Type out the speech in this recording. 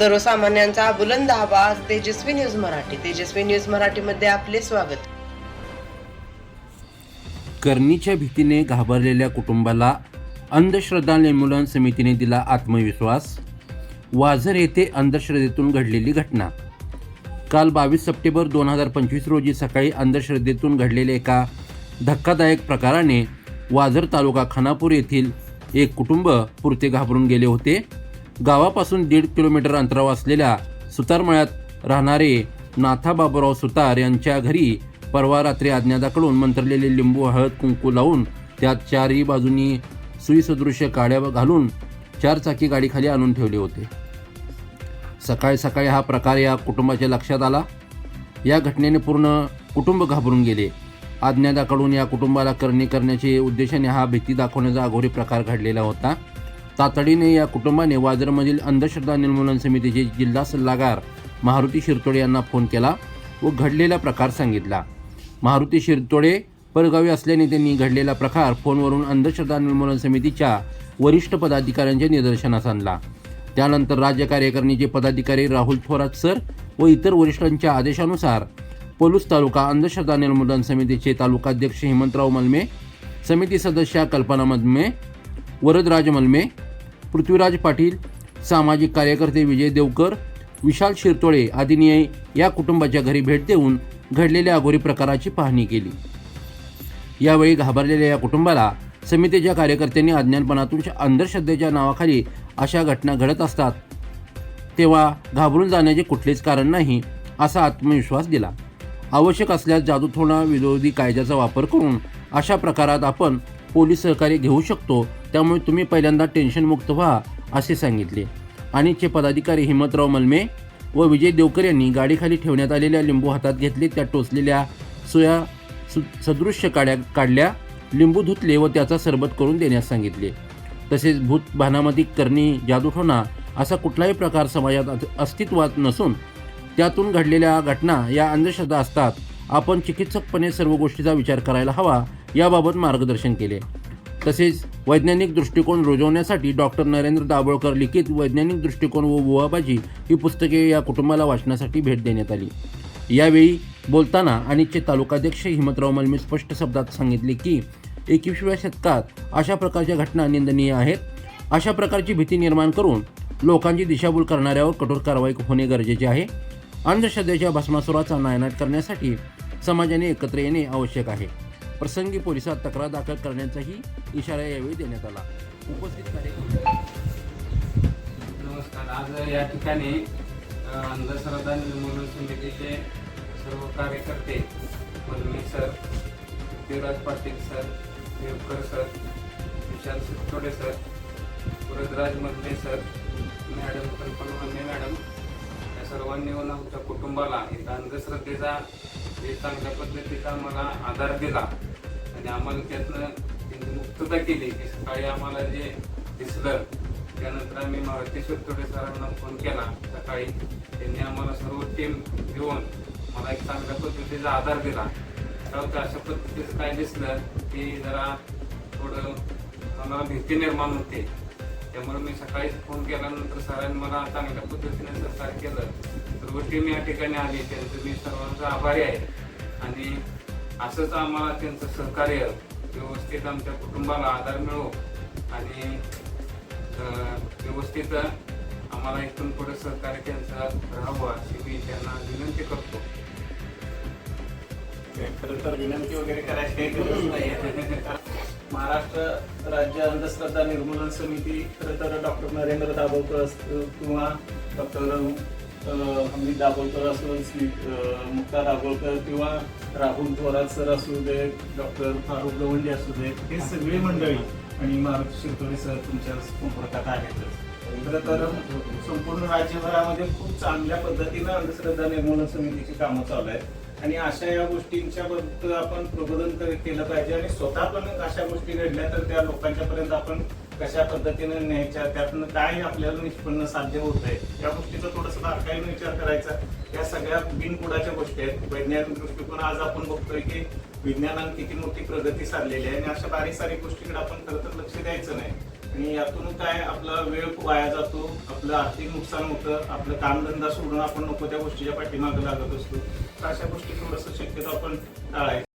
सर्वसामान्यांचा बुलंद आवाज तेजस्वी न्यूज मराठी. तेजस्वी न्यूज मराठीमध्ये आपले स्वागत. करणीच्या भीतीने घाबरलेल्या कुटुंबाला अंधश्रद्धा निर्मूलन समितीने दिला आत्मविश्वास. वाझर येथे अंधश्रद्धेतून घडलेली घटना. काल बावीस सप्टेंबर दोन हजार पंचवीस रोजी सकाळी अंधश्रद्धेतून घडलेल्या एका धक्कादायक प्रकाराने वाझर तालुका खानापूर येथील एक कुटुंब पुरते घाबरून गेले होते. गावापासून दीड किलोमीटर अंतरावर असलेल्या सुतारमळ्यात राहणारे नाथा बाबूराव सुतार यांच्या घरी परवा रात्री अज्ञाताकडून मंत्रलेले लिंबू हळद कुंकू लावून त्यात चारही बाजूनी सुईसदृश्य काड्या घालून चार चाकी गाडीखाली आणून ठेवले होते. सकाळी सकाळी हा प्रकार या कुटुंबाच्या लक्षात आला. या घटनेने पूर्ण कुटुंब घाबरून गेले. अज्ञाताकडून या कुटुंबाला करणी करण्याचे उद्देशाने हा भीती दाखवण्याचा अघोरी प्रकार घडलेला होता. तातडीने या कुटुंबाने वाजरमधील अंधश्रद्धा निर्मूलन समितीचे जिल्हा सल्लागार मारुती शिरतोडे यांना फोन केला व घडलेला प्रकार सांगितला. मारुती शिरतोडे परगावी असल्याने त्यांनी घडलेला प्रकार फोनवरून अंधश्रद्धा निर्मूलन समितीच्या वरिष्ठ पदाधिकाऱ्यांच्या निदर्शनास आणला. त्यानंतर राज्य कार्यकारिणीचे पदाधिकारी राहुल थोरात सर व इतर वरिष्ठांच्या आदेशानुसार पोलूस तालुका अंधश्रद्धा निर्मूलन समितीचे तालुकाध्यक्ष हेमंतराव मलमे समिती सदस्या कल्पना मलमे वरदराज मलमे पृथ्वीराज पाटील सामाजिक कार्यकर्ते विजय देवकर विशाल शिरतोळे आदींनी या कुटुंबाच्या घरी भेट देऊन घडलेल्या अघोरी प्रकाराची पाहणी केली. यावेळी घाबरलेल्या या कुटुंबाला समितीच्या कार्यकर्त्यांनी अज्ञानपणातून अंधश्रद्धेच्या नावाखाली अशा घटना घडत असतात तेव्हा घाबरून जाण्याचे कुठलेच कारण नाही असा आत्मविश्वास दिला. आवश्यक असल्यास जादूथोणा विरोधी कायद्याचा वापर करून अशा प्रकारात आपण पोलीस सहकार्य घेऊ शकतो त्यामुळे तुम्ही पहिल्यांदा टेन्शनमुक्त व्हा असे सांगितले. आणिचे पदाधिकारी हिमतराव मलमे व विजय देवकर यांनी गाडीखाली ठेवण्यात आलेल्या लिंबू हातात घेतले त्या टोचलेल्या सोया सु सदृश्य काड्या काढल्या लिंबू धुतले व त्याचा सरबत करून देण्यास सांगितले. तसेच भूत भानामध्ये करणी जादूठोणा असा कुठलाही प्रकार समाजात अस्तित्वात नसून त्यातून घडलेल्या घटना या अंधश्रद्धा असतात. आपण चिकित्सकपणे सर्व गोष्टीचा विचार करायला हवा याबाबत मार्गदर्शन केले. तसेच वैज्ञानिक दृष्टिकोन रुजवण्यासाठी डॉक्टर नरेंद्र दाभोळकर लिखित वैज्ञानिक दृष्टिकोन व बुवाबाजी ही पुस्तके या कुटुंबाला वाचण्यासाठी भेट देण्यात आली. यावेळी बोलताना आणिचे तालुकाध्यक्ष हिमतराव मलमी स्पष्ट शब्दात सांगितले की एकविसव्या शतकात अशा प्रकारच्या घटना निंदनीय आहेत. अशा प्रकारची भीती निर्माण करून लोकांची दिशाभूल करणाऱ्यावर कठोर कारवाई होणे गरजेचे आहे. अंधश्रद्धेच्या भस्मासुराचा नायनाट करण्यासाठी समाजाने एकत्र येणे आवश्यक आहे. प्रसंगी पोलिसात तक्रार दाखल करण्याचाही इशारा यावेळी देण्यात आला. उपस्थित कार्यक्रम नमस्कार. आज या ठिकाणी अंधश्रद्धा निर्मूलन समितीचे सर्व कार्यकर्ते Malme sir Devraj Patil sir Devkar sir Vishal Sitode sir Varadraj Madhale sir madam कल्पना मल्ले मॅडम या सर्वांनी येऊन आमच्या कुटुंबाला एका अंधश्रद्धेचा जे चांगल्या पद्धतीचा मला आधार दिला आणि आम्हाला त्यातनं मुक्तता केली. की सकाळी आम्हाला जे दिसलं त्यानंतर आम्ही मारुतेश्वर थोडे सरांना फोन केला. सकाळी त्यांनी आम्हाला सर्व टीम घेऊन मला एक चांगल्या पद्धतीचा आधार दिला. तर अशा पद्धतीचं काय दिसलं की जरा थोडं मला भीती निर्माण होते. त्यामुळे मी सकाळीच फोन केल्यानंतर सरांनी मला चांगल्या पद्धतीने सहकार्य केलं. सर्व टीम या ठिकाणी आली. त्यांचं मी सर्वांचा आभारी आहे. आणि असंच आम्हाला त्यांचं सहकार्य व्यवस्थित आमच्या कुटुंबाला आधार मिळो आणि व्यवस्थित आम्हाला इथून पुढे सहकार्य त्यांचं राहावं अशी मी त्यांना विनंती करतो. तर विनंती वगैरे करायची काही गरज नाही महाराष्ट्र राज्य अंधश्रद्धा निर्मूलन समिती खरं तर डॉक्टर नरेंद्र दाभोळकर असतो किंवा डॉक्टर हमीद दाभोलकर असो श्री मुक्ता दाभोलकर किंवा राहुल थोरात सर असू दे डॉक्टर फारुख गवंडी असू दे हे सगळे मंडळी आणि मारुती शिरतोडे सर तुमच्या संपर्कात आहेतच खरं तर संपूर्ण राज्यभरामध्ये खूप चांगल्या पद्धतीनं अंधश्रद्धा निर्मूलन समितीची कामं चालू आहेत. आणि अशा या गोष्टींच्या बद्दल आपण प्रबोधन केलं पाहिजे आणि स्वतः पण अशा गोष्टी घडल्या तर त्या लोकांच्या पर्यंत आपण कशा पद्धतीने न्यायच्या त्यातनं काय आपल्याला निष्पन्न साध्य होत आहे या गोष्टीचा थोडंसं बारकाईने विचार करायचा. या सगळ्या बिनपुडाच्या गोष्टी आहेत. वैज्ञानिक दृष्टिकोन आज आपण बघतोय की विज्ञानाने किती मोठी प्रगती साधलेली आहे आणि अशा बारीक सारीक गोष्टीकडे आपण खरं तर लक्ष द्यायचं नाही. आणि यातून काय आपला वेळ वाया जातो आपलं आर्थिक नुकसान होतं आपलं कामधंदा सोडून आपण नको त्या गोष्टीच्या पाठीमागं लागत असतो. तर अशा गोष्टी थोडंसं शक्यतो आपण टाळायचं.